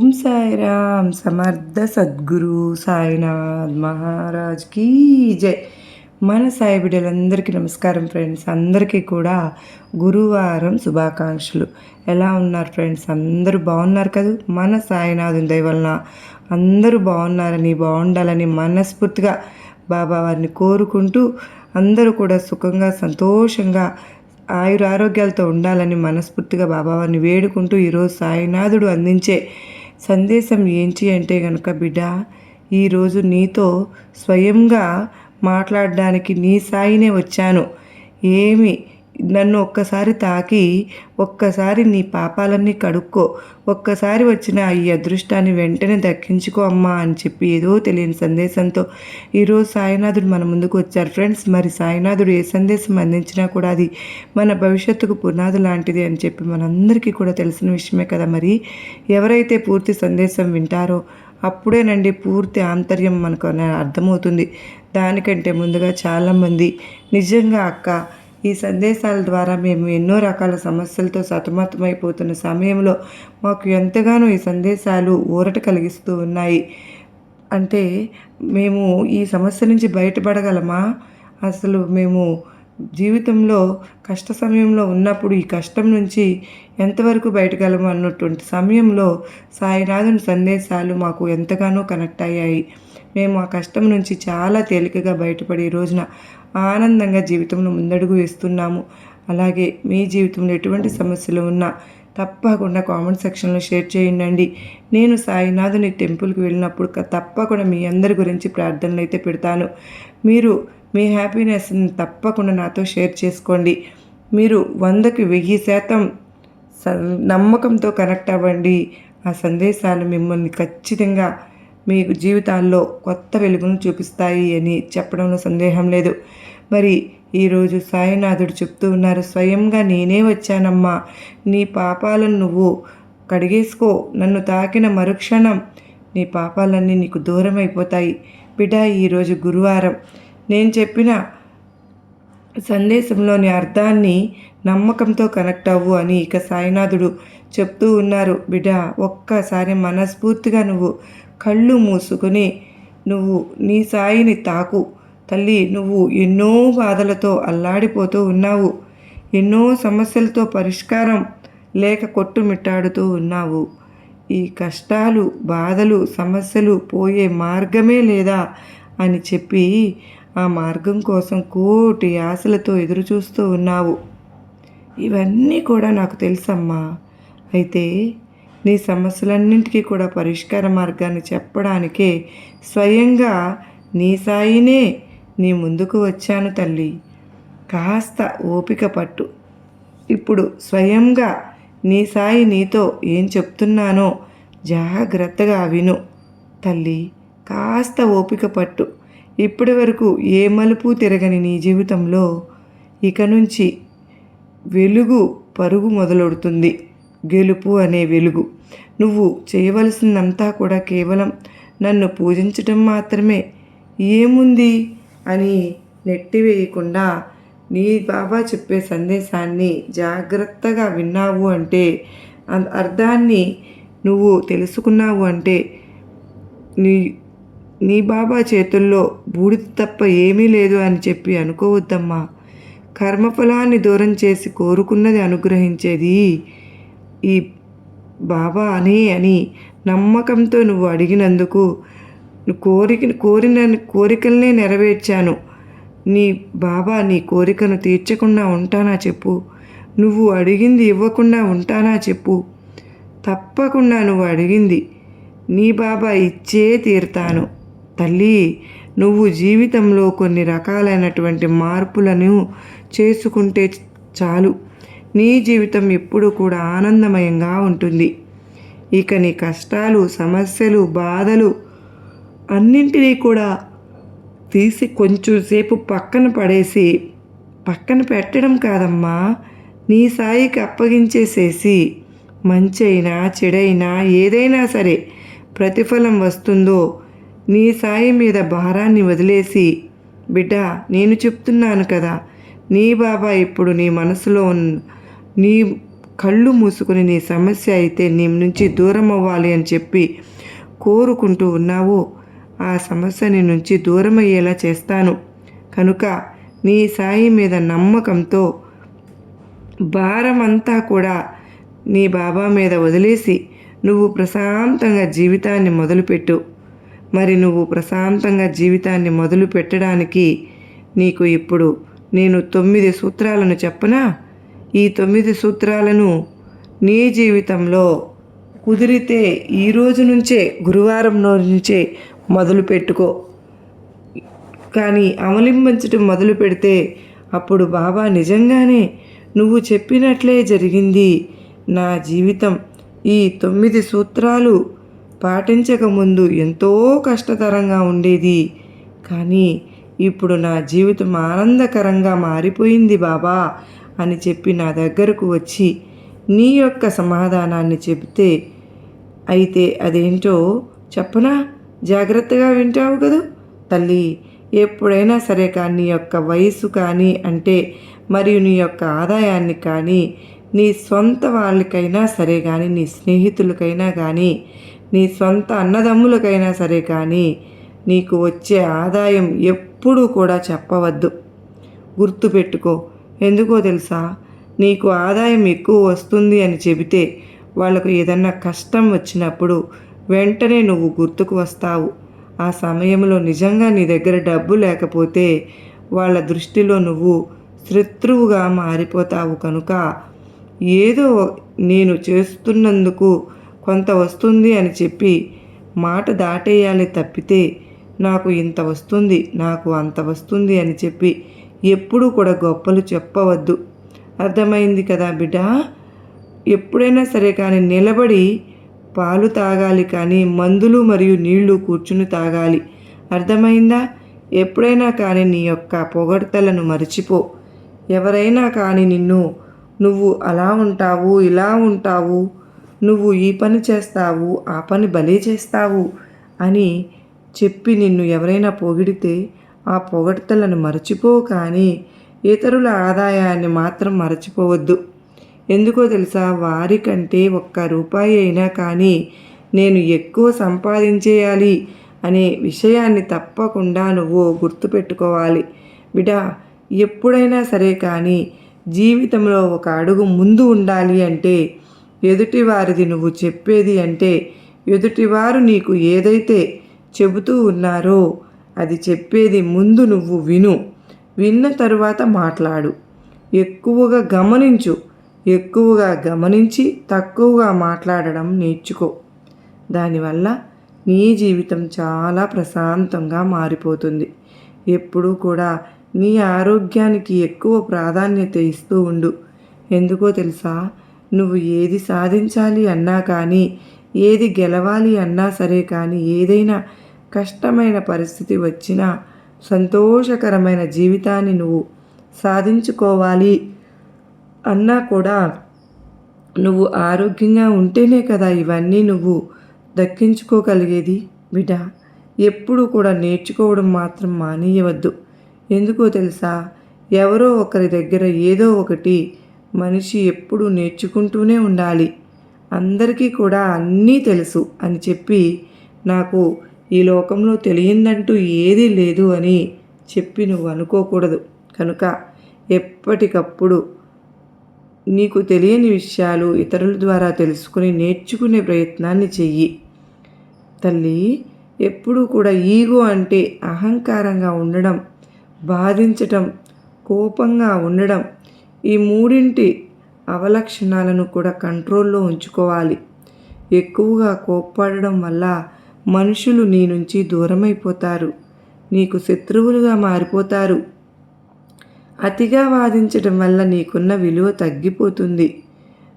ఓం సాయిరామ్ సమర్థ సద్గురు సాయినాథ్ మహారాజ్ కీ జై. మన సాయి బిడ్డలందరికీ నమస్కారం ఫ్రెండ్స్. అందరికీ కూడా గురువారం శుభాకాంక్షలు. ఎలా ఉన్నారు ఫ్రెండ్స్? అందరూ బాగున్నారు కదా? మన సాయినాథుని దయవలన అందరూ బాగున్నారని బాగుండాలని మనస్ఫూర్తిగా బాబా వారిని కోరుకుంటూ అందరూ కూడా సుఖంగా సంతోషంగా ఆయుర ఆరోగ్యాలతో ఉండాలని మనస్ఫూర్తిగా బాబావారిని వేడుకుంటూ ఈరోజు సాయినాథుడు అందించే సందేశం ఏంటి అంటే కనుక బిడ్డ ఈరోజు నీతో స్వయంగా మాట్లాడడానికి నీ సాయినే వచ్చాను. ఏమి నన్ను ఒక్కసారి తాకి ఒక్కసారి నీ పాపాలన్నీ కడుక్కో ఒక్కసారి వచ్చిన ఈ అదృష్టాన్ని వెంటనే దక్కించుకో అమ్మా అని చెప్పి ఏదో తెలియని సందేశంతో ఈరోజు సాయినాథుడు మన ముందుకు వచ్చారు. ఫ్రెండ్స్ మరి సాయినాథుడు ఏ సందేశం అందించినా కూడా అది మన భవిష్యత్తుకు పునాది లాంటిది అని చెప్పి మనందరికీ కూడా తెలిసిన విషయమే కదా మరి. ఎవరైతే పూర్తి సందేశం వింటారో అప్పుడేనండి పూర్తి ఆంతర్యం మనకు అర్థమవుతుంది. దానికంటే ముందుగా చాలామంది నిజంగా అక్క ఈ సందేశాల ద్వారా మేము ఎన్నో రకాల సమస్యలతో సతమతమైపోతున్న సమయంలో మాకు ఎంతగానో ఈ సందేశాలు ఊరట కలిగిస్తూ ఉన్నాయి. అంటే మేము ఈ సమస్య నుంచి బయటపడగలమా? అసలు మేము జీవితంలో కష్ట సమయంలో ఉన్నప్పుడు ఈ కష్టం నుంచి ఎంతవరకు బయటగలము అన్నటువంటి సమయంలో సాయినాథుని సందేశాలు మాకు ఎంతగానో కనెక్ట్ అయ్యాయి. మేము ఆ కష్టం నుంచి చాలా తేలికగా బయటపడి ఈ రోజున ఆనందంగా జీవితంలో ముందడుగు వేస్తున్నాము. అలాగే మీ జీవితంలో ఎటువంటి సమస్యలు ఉన్నా తప్పకుండా కామెంట్ సెక్షన్లో షేర్ చేయండి నేను సాయినాథుని టెంపుల్కి వెళ్ళినప్పుడు తప్పకుండా మీ అందరి గురించి ప్రార్థనలు అయితే పెడతాను. మీరు మీ హ్యాపీనెస్ని తప్పకుండా నాతో షేర్ చేసుకోండి. మీరు వందకి వెయ్యి శాతం నమ్మకంతో కనెక్ట్ అవ్వండి. ఆ సందేశాలు మిమ్మల్ని ఖచ్చితంగా మీకు జీవితాల్లో కొత్త వెలుగును చూపిస్తాయి అని చెప్పడంలో సందేహం లేదు. మరి ఈరోజు సాయినాథుడు చెప్తూ ఉన్నారు స్వయంగా నేనే వచ్చానమ్మా. నీ పాపాలను నువ్వు కడిగేసుకో. నన్ను తాకిన మరుక్షణం నీ పాపాలన్నీ నీకు దూరం అయిపోతాయి. బిడ్డ ఈరోజు గురువారం. నేను చెప్పిన సందేశంలోని అర్థాన్ని నమ్మకంతో కనెక్ట్ అవ్వు అని ఇక సాయినాథుడు చెప్తూ ఉన్నారు. బిడ్డ ఒక్కసారి మనస్ఫూర్తిగా నువ్వు కళ్ళు మూసుకొని నువ్వు నీ సాయిని తాకు. తల్లి నువ్వు ఎన్నో బాధలతో అల్లాడిపోతూ ఉన్నావు. ఎన్నో సమస్యలతో పరిష్కారం లేక కొట్టుమిట్టాడుతూ ఉన్నావు. ఈ కష్టాలు బాధలు సమస్యలు పోయే మార్గమే లేదా అని చెప్పి ఆ మార్గం కోసం కోటి ఆశలతో ఎదురుచూస్తూ ఉన్నావు. ఇవన్నీ కూడా నాకు తెలుసమ్మా. అయితే నీ సమస్యలన్నింటికీ కూడా పరిష్కార మార్గాన్ని చెప్పడానికే స్వయంగా నీ సాయినే నీ ముందుకు వచ్చాను తల్లి. కాస్త ఓపిక పట్టు. ఇప్పుడు స్వయంగా నీ సాయి నీతో ఏం చెప్తున్నానో జాగ్రత్తగా విను తల్లి. కాస్త ఓపిక పట్టు. ఇప్పటి వరకు ఏ మలుపు తిరగని నీ జీవితంలో ఇక నుంచి వెలుగు పరుగు మొదలవుతుంది. గెలుపు అనే వెలుగు. నువ్వు చేయవలసిందంతా కూడా కేవలం నన్ను పూజించటం మాత్రమే. ఏముంది? అని నెట్టివేయకుండా నీ బాబా చెప్పే సందేశాన్ని జాగ్రత్తగా విన్నావు అంటే అర్థాన్ని నువ్వు తెలుసుకున్నావు అంటే నీ నీ బాబా చేతుల్లో బూడిద తప్ప ఏమీ లేదు అని చెప్పి అనుకోవద్దమ్మా. కర్మఫలాన్ని దూరం చేసి కోరుకున్నది అనుగ్రహించేది. ఈ బాబా అని అని నమ్మకంతో నువ్వు అడిగినందుకు కోరిక కోరిన కోరికలనే నెరవేర్చాను. నీ బాబా నీ కోరికను తీర్చకుండా ఉంటానా చెప్పు. నువ్వు అడిగింది ఇవ్వకుండా ఉంటానా చెప్పు. తప్పకుండా నువ్వు అడిగింది నీ బాబా ఇచ్చే తీరుతాను. తల్లి నువ్వు జీవితంలో కొన్ని రకాలైనటువంటి మార్పులను చేసుకుంటే చాలు. నీ జీవితం ఎప్పుడు కూడా ఆనందమయంగా ఉంటుంది. ఇక నీ కష్టాలు సమస్యలు బాధలు అన్నింటినీ కూడా తీసి కొంచెంసేపు పక్కన పడేసి పక్కన పెట్టడం కాదమ్మా. నీ సాయికి అప్పగించేసేసి మంచైనా చెడైనా ఏదైనా సరే ప్రతిఫలం వస్తుందో నీ సాయి మీద భారాన్ని వదిలేసి బిడ్డ నేను చెప్తున్నాను కదా నీ బాబా ఇప్పుడు నీ మనసులో నీ కళ్ళు మూసుకుని నీ సమస్య అయితే నీ నుంచి దూరం అవ్వాలి అని చెప్పి కోరుకుంటూ ఉన్నావు. ఆ సమస్య నీ నుంచి దూరం అయ్యేలా చేస్తాను. కనుక నీ సాయి మీద నమ్మకంతో భారమంతా కూడా నీ బాబా మీద వదిలేసి నువ్వు ప్రశాంతంగా జీవితాన్ని మొదలుపెట్టు. మరి నువ్వు ప్రశాంతంగా జీవితాన్ని మొదలు పెట్టడానికి నీకు ఇప్పుడు నేను తొమ్మిది సూత్రాలను చెప్పనా? ఈ తొమ్మిది సూత్రాలను నీ జీవితంలో కుదిరితే ఈ రోజు నుంచే గురువారం నుంచే మొదలు పెట్టుకో. కానీ అవలంబించడం మొదలు పెడితే అప్పుడు బాబా నిజంగానే నువ్వు చెప్పినట్లే జరిగింది. నా జీవితం ఈ తొమ్మిది సూత్రాలు పాటించకముందు ఎంతో కష్టతరంగా ఉండేది. కానీ ఇప్పుడు నా జీవితం ఆనందకరంగా మారిపోయింది బాబా అని చెప్పి నా దగ్గరకు వచ్చి నీ యొక్క సమాధానాన్ని చెబితే అయితే అదేంటో చెప్పనా? జాగ్రత్తగా వింటావు కదూ తల్లి. ఎప్పుడైనా సరే కానీ నీ యొక్క వయసు కానీ అంటే మరియు నీ యొక్క ఆదాయాన్ని కానీ నీ సొంత వాళ్ళకైనా సరే కానీ నీ స్నేహితులకైనా కానీ నీ సొంత అన్నదమ్ములకైనా సరే కానీ నీకు వచ్చే ఆదాయం ఎప్పుడూ కూడా చెప్పవద్దు. గుర్తుపెట్టుకో. ఎందుకో తెలుసా? నీకు ఆదాయం ఎక్కువ వస్తుంది అని చెబితే వాళ్ళకు ఏదన్నా కష్టం వచ్చినప్పుడు వెంటనే నువ్వు గుర్తుకు వస్తావు. ఆ సమయంలో నిజంగా నీ దగ్గర డబ్బు లేకపోతే వాళ్ళ దృష్టిలో నువ్వు శత్రువుగా మారిపోతావు కనుక ఏదో నేను చేస్తున్నందుకు కొంత వస్తుంది అని చెప్పి మాట దాటేయాలి తప్పితే నాకు ఇంత వస్తుంది నాకు అంత వస్తుంది అని చెప్పి ఎప్పుడూ కూడా గొప్పలు చెప్పవద్దు. అర్థమైంది కదా బిడ్డ? ఎప్పుడైనా సరే కానీ నిలబడి పాలు తాగాలి కానీ మందులు మరియు నీళ్ళు కూర్చుని తాగాలి. అర్థమైందా? ఎప్పుడైనా కానీ నీ యొక్క పొగడ్తలను మర్చిపో. ఎవరైనా కానీ నిన్ను నువ్వు అలా ఉంటావు ఇలా ఉంటావు నువ్వు ఈ పని చేస్తావు ఆ పని భలే చేస్తావు అని చెప్పి నిన్ను ఎవరైనా పొగిడితే ఆ పొగడ్తలను మరచిపో కానీ ఇతరుల ఆదాయాన్ని మాత్రం మరచిపోవద్దు. ఎందుకో తెలుసా? వారికంటే ఒక్క రూపాయి అయినా కానీ నేను ఎక్కువ సంపాదించేయాలి అనే విషయాన్ని తప్పకుండా నువ్వు గుర్తుపెట్టుకోవాలి. బిడా ఎప్పుడైనా సరే కానీ జీవితంలో ఒక అడుగు ముందు ఉండాలి అంటే ఎదుటి వారిది నువ్వు చెప్పేది అంటే ఎదుటివారు నీకు ఏదైతే చెబుతూ ఉన్నారో? అది చెప్పేది ముందు నువ్వు విను. విన్న తరువాత మాట్లాడు. ఎక్కువగా గమనించు. ఎక్కువగా గమనించి తక్కువగా మాట్లాడడం నేర్చుకో. దానివల్ల నీ జీవితం చాలా ప్రశాంతంగా మారిపోతుంది. ఎప్పుడూ కూడా నీ ఆరోగ్యానికి ఎక్కువ ప్రాధాన్యత ఇస్తూ ఉండు. ఎందుకో తెలుసా? నువ్వు ఏది సాధించాలి అన్నా కానీ ఏది గెలవాలి అన్నా సరే కానీ ఏదైనా కష్టమైన పరిస్థితి వచ్చినా సంతోషకరమైన జీవితాన్ని నువ్వు సాధించుకోవాలి అన్నా కూడా నువ్వు ఆరోగ్యంగా ఉంటేనే కదా ఇవన్నీ నువ్వు దక్కించుకోగలిగేది. బిడ్డ ఎప్పుడు కూడా నేర్చుకోవడం మాత్రం మానేయవద్దు. ఎందుకో తెలుసా? ఎవరో ఒకరి దగ్గర ఏదో ఒకటి మనిషి ఎప్పుడు నేర్చుకుంటూనే ఉండాలి. అందరికీ కూడా అన్నీ తెలుసు అని చెప్పి నాకు ఈ లోకంలో తెలియందంటూ ఏదీ లేదు అని చెప్పి నువ్వు అనుకోకూడదు. కనుక ఎప్పటికప్పుడు నీకు తెలియని విషయాలు ఇతరుల ద్వారా తెలుసుకుని నేర్చుకునే ప్రయత్నాన్ని చెయ్యి. తల్లి ఎప్పుడూ కూడా ఈగో అంటే అహంకారంగా ఉండడం బాధించటం కోపంగా ఉండడం ఈ మూడింటి అవలక్షణాలను కూడా కంట్రోల్లో ఉంచుకోవాలి. ఎక్కువగా కోప్పడడం వల్ల మనుషులు నీ నుంచి దూరమైపోతారు. నీకు శత్రువులుగా మారిపోతారు. అతిగా వాదించడం వల్ల నీకున్న విలువ తగ్గిపోతుంది.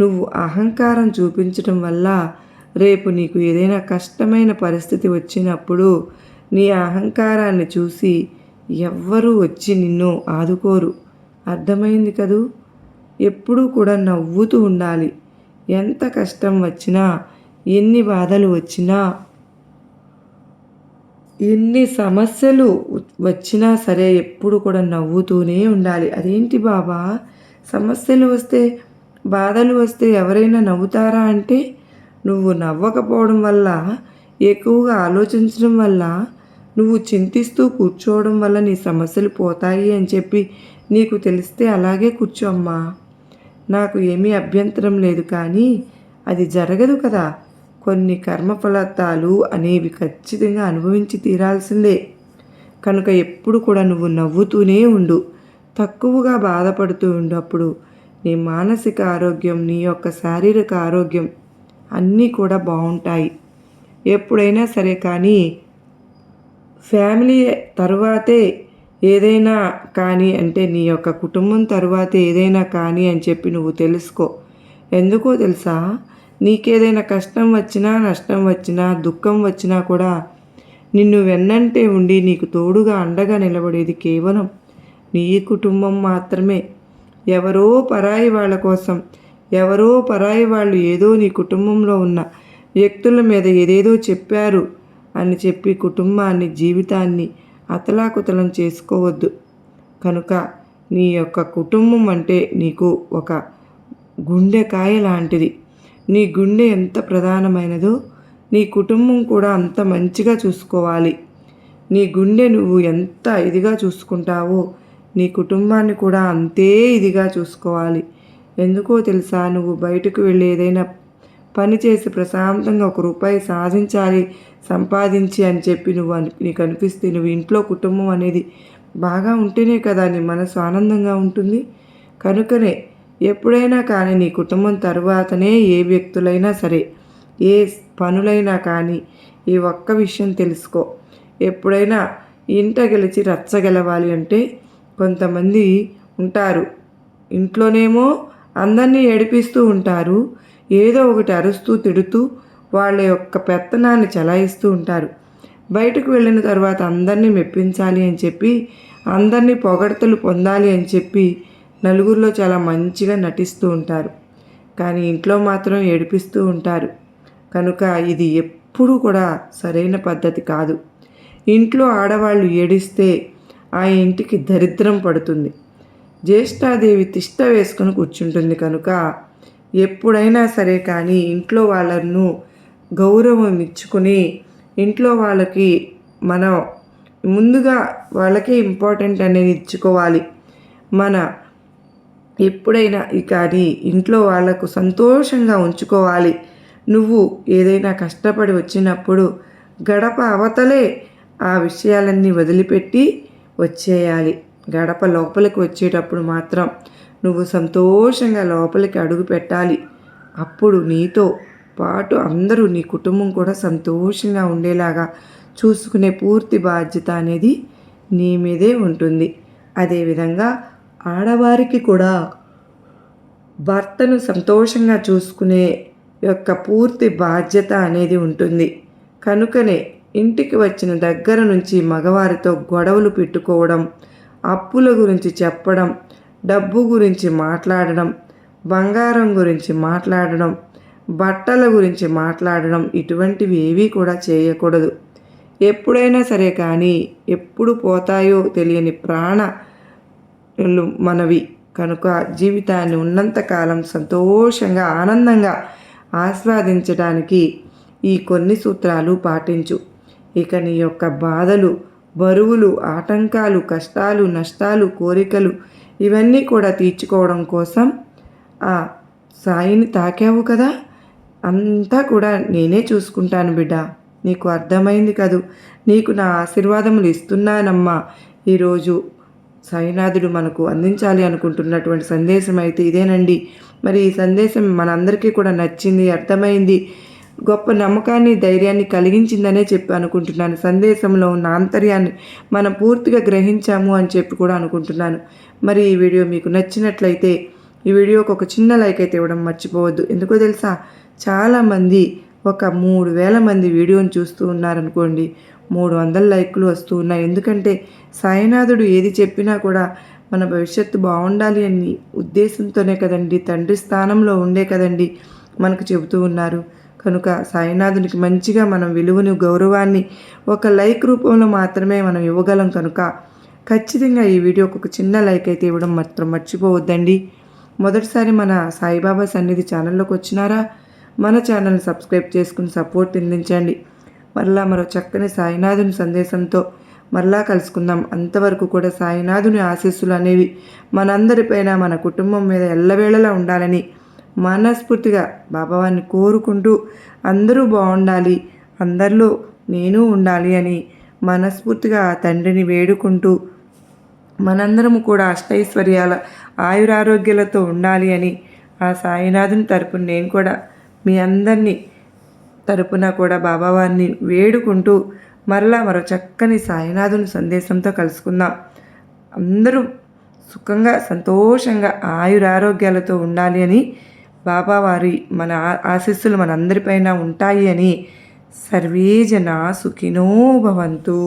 నువ్వు అహంకారం చూపించడం వల్ల రేపు నీకు ఏదైనా కష్టమైన పరిస్థితి వచ్చినప్పుడు నీ అహంకారాన్ని చూసి ఎవ్వరూ వచ్చి నిన్ను ఆదుకోరు. అర్థమైంది కదూ? ఎప్పుడూ కూడా నవ్వుతూ ఉండాలి. ఎంత కష్టం వచ్చినా ఎన్ని బాధలు వచ్చినా ఎన్ని సమస్యలు వచ్చినా సరే ఎప్పుడు కూడా నవ్వుతూనే ఉండాలి. అదేంటి బాబా? సమస్యలు వస్తే బాధలు వస్తే ఎవరైనా నవ్వుతారా అంటే నువ్వు నవ్వకపోవడం వల్ల ఎక్కువగా ఆలోచించడం వల్ల నువ్వు చింతిస్తూ కూర్చోవడం వల్ల నీ సమస్యలు పోతాయి అని చెప్పి నీకు తెలిస్తే అలాగే కూర్చోమ్మా నాకు ఏమీ అభ్యంతరం లేదు కానీ అది జరగదు కదా. కొన్ని కర్మఫలితాలు అనేవి ఖచ్చితంగా అనుభవించి తీరాల్సిందే. కనుక ఎప్పుడు కూడా నువ్వు నవ్వుతూనే ఉండు. తక్కువగా బాధపడుతూ ఉండు అప్పుడు నీ మానసిక ఆరోగ్యం నీ యొక్క శారీరక ఆరోగ్యం అన్నీ కూడా బాగుంటాయి. ఎప్పుడైనా సరే కానీ ఫ్యామిలీ తర్వాతే ఏదైనా కానీ అంటే నీ యొక్క కుటుంబం తర్వాతే ఏదైనా కానీ అని చెప్పి నువ్వు తెలుసుకో. ఎందుకో తెలుసా? నీకేదైనా కష్టం వచ్చినా నష్టం వచ్చినా దుఃఖం వచ్చినా కూడా నిన్ను వెన్నంటే ఉండి నీకు తోడుగా అండగా నిలబడేది కేవలం నీ కుటుంబం మాత్రమే. ఎవరో పరాయి వాళ్ళ కోసం ఎవరో పరాయి వాళ్ళు ఏదో నీ కుటుంబంలో ఉన్న వ్యక్తుల మీద ఏదేదో చెప్పారు అని చెప్పి కుటుంబాన్ని జీవితాన్ని అతలాకుతలం చేసుకోవద్దు. కనుక నీ యొక్క కుటుంబం అంటే నీకు ఒక గుండెకాయ లాంటిది. నీ గుండె ఎంత ప్రధానమైనదో నీ కుటుంబం కూడా అంత మంచిగా చూసుకోవాలి. నీ గుండె నువ్వు ఎంత ఇదిగా చూసుకుంటావో నీ కుటుంబాన్ని కూడా అంతే ఇదిగా చూసుకోవాలి. ఎందుకో తెలుసా నువ్వు బయటకు వెళ్ళి ఏదైనా పని చేసి ప్రశాంతంగా ఒక రూపాయి సాధించాలి సంపాదించి అని చెప్పి నువ్వు అని నీకు అనిపిస్తే నువ్వు ఇంట్లో కుటుంబం అనేది బాగా ఉంటేనే కదా నీ మనసు ఆనందంగా ఉంటుంది. కనుకనే ఎప్పుడైనా కానీ నీ కుటుంబం తరువాతనే ఏ వ్యక్తులైనా సరే ఏ పనులైనా కానీ ఈ ఒక్క విషయం తెలుసుకో. ఎప్పుడైనా ఇంట గెలిచి రచ్చగెలవాలి అంటే కొంతమంది ఉంటారు. ఇంట్లోనేమో అందరినీ ఏడిపిస్తూ ఉంటారు. ఏదో ఒకటి అరుస్తూ తిడుతూ వాళ్ళ యొక్క పెత్తనాన్ని చలాయిస్తూ ఉంటారు. బయటకు వెళ్ళిన తర్వాత అందరినీ మెప్పించాలి అని చెప్పి అందరినీ పొగడతలు పొందాలి అని చెప్పి నలుగురిలో చాలా మంచిగా నటిస్తూ ఉంటారు. కానీ ఇంట్లో మాత్రం ఏడిపిస్తూ ఉంటారు. కనుక ఇది ఎప్పుడూ కూడా సరైన పద్ధతి కాదు. ఇంట్లో ఆడవాళ్ళు ఏడిస్తే ఆ ఇంటికి దరిద్రం పడుతుంది. జ్యేష్ఠాదేవి తిష్ట వేసుకుని కూర్చుంటుంది కనుక ఎప్పుడైనా సరే కానీ ఇంట్లో వాళ్ళను గౌరవం ఇచ్చుకొని ఇంట్లో వాళ్ళకి మనం ముందుగా వాళ్ళకే ఇంపార్టెంట్ అనేది ఇచ్చుకోవాలి. మన ఎప్పుడైనా కానీ ఇంట్లో వాళ్ళకు సంతోషంగా ఉంచుకోవాలి. నువ్వు ఏదైనా కష్టపడి వచ్చినప్పుడు గడప అవతలే ఆ విషయాలన్నీ వదిలిపెట్టి వచ్చేయాలి. గడప లోపలికి వచ్చేటప్పుడు మాత్రం నువ్వు సంతోషంగా లోపలికి అడుగు పెట్టాలి. అప్పుడు నీతో పాటు అందరూ నీ కుటుంబం కూడా సంతోషంగా ఉండేలాగా చూసుకునే పూర్తి బాధ్యత అనేది నీ మీదే ఉంటుంది. అదేవిధంగా ఆడవారికి కూడా భర్తను సంతోషంగా చూసుకునే యొక్క పూర్తి బాధ్యత అనేది ఉంటుంది. కనుకనే ఇంటికి వచ్చిన దగ్గర నుంచి మగవారితో గొడవలు పెట్టుకోవడం అప్పుల గురించి చెప్పడం డబ్బు గురించి మాట్లాడడం బంగారం గురించి మాట్లాడడం బట్టల గురించి మాట్లాడడం ఇటువంటివి ఏవీ కూడా చేయకూడదు. ఎప్పుడైనా సరే కానీ ఎప్పుడు పోతాయో తెలియని ప్రాణ మనవి. కనుక జీవితాన్ని ఉన్నంతకాలం సంతోషంగా ఆనందంగా ఆస్వాదించడానికి ఈ కొన్ని సూత్రాలు పాటించు. ఇక నీ యొక్క బాధలు బరువులు ఆటంకాలు కష్టాలు నష్టాలు కోరికలు ఇవన్నీ కూడా తీర్చుకోవడం కోసం ఆ సాయిని తాకావు కదా? అంతా కూడా నేనే చూసుకుంటాను బిడ్డ. నీకు అర్థమైంది కదూ? నీకు నా ఆశీర్వాదములు ఇస్తున్నానమ్మా. ఈరోజు సాయినాథుడు మనకు అందించాలి అనుకుంటున్నటువంటి సందేశం అయితే ఇదేనండి. మరి ఈ సందేశం మనందరికీ కూడా నచ్చింది అర్థమైంది గొప్ప నమ్మకాన్ని ధైర్యాన్ని కలిగించిందనే చెప్పి అనుకుంటున్నాను. సందేశంలో ఉన్న ఆంతర్యాన్ని మనం పూర్తిగా గ్రహించాము అని చెప్పి కూడా అనుకుంటున్నాను. మరి ఈ వీడియో మీకు నచ్చినట్లయితే ఈ వీడియోకి ఒక చిన్న లైక్ అయితే ఇవ్వడం మర్చిపోవద్దు. ఎందుకో తెలుసా? చాలామంది ఒక మూడు వేల మంది వీడియోని చూస్తూ ఉన్నారనుకోండి. మూడు వందల లైక్లు వస్తూ ఉన్నాయి. ఎందుకంటే సాయినాథుడు ఏది చెప్పినా కూడా మన భవిష్యత్తు బాగుండాలి అని ఉద్దేశంతోనే కదండి తండ్రి స్థానంలో ఉండే కదండి మనకు చెబుతూ ఉన్నారు. కనుక సాయినాథునికి మంచిగా మనం విలువను గౌరవాన్ని ఒక లైక్ రూపంలో మాత్రమే మనం ఇవ్వగలం కనుక ఖచ్చితంగా ఈ వీడియోకి ఒక చిన్న లైక్ అయితే ఇవ్వడం మాత్రం మర్చిపోవద్దండి. మొదటిసారి మన సాయిబాబా సన్నిధి ఛానల్లోకి వచ్చినారా? మన ఛానల్ సబ్స్క్రైబ్ చేసుకుని సపోర్ట్ అందించండి. మరలా మరో చక్కని సాయినాథుని సందేశంతో మరలా కలుసుకుందాం. అంతవరకు కూడా సాయినాథుని ఆశీస్సులు అనేవి మనందరిపైన మన కుటుంబం మీద ఎల్లవేళలా ఉండాలని మనస్ఫూర్తిగా బాబావారిని కోరుకుంటూ అందరూ బాగుండాలి అందరిలో నేను ఉండాలి అని మనస్ఫూర్తిగా ఆ తండ్రిని వేడుకుంటూ మనందరము కూడా అష్టైశ్వర్యాల ఆయురారోగ్యాలతో ఉండాలి అని ఆ సాయినాథుని తరపున నేను కూడా మీ అందరినీ తరపున కూడా బాబావారిని వేడుకుంటూ మరలా మరో చక్కని సాయినాథుని సందేశంతో కలుసుకుందాం. అందరూ సుఖంగా సంతోషంగా ఆయురారోగ్యాలతో ఉండాలి అని బాబావారి మన ఆ- ఆశీస్సులు మనందరిపైన ఉంటాయి అని సర్వేజన సుఖినో భవంతు.